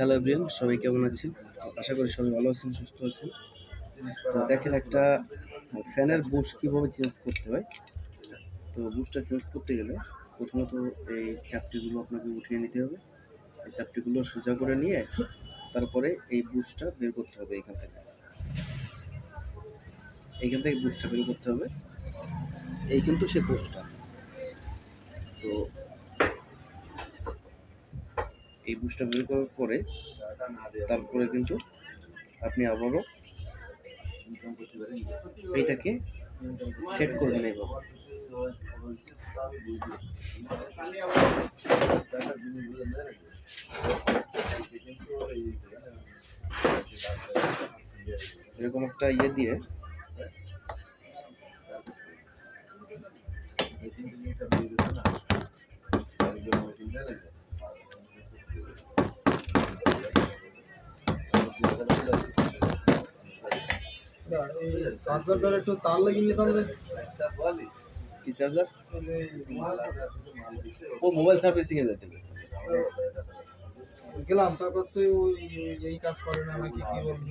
Hello everyone সবাই কেমন আছেন? আশা করি সবাই ভালো আছেন, সুস্থ আছেন। তো দেখেন একটা ফ্যানের বুশ কীভাবে চেঞ্জ করতে হয়। তো বুশটা চেঞ্জ করতে গেলে প্রথমত এই চাপটিগুলো আপনাকে উঠিয়ে নিতে হবে। এই চাপটিগুলো সোজা করে নিয়ে তারপরে এই বুশটা বের করতে হবে এইখান থেকে। এইখান থেকে বুশটা বের করতে হবে। এই কিন্তু সে বুশটা। এই বুশটা বের করার পরে তারপরে কিন্তু আপনি আবারও এইটাকে সেট করবেন এইভাবে এরকম একটা ইয়ে দিয়ে চার্জারটার একটু তার লাগিয়ে নিতাম যে কি চার্জার? ও মোবাইল সার্ভিসিং এ যেতে গেলাম তার কাছে ওই এই কাজ করে না নাকি কি বলব।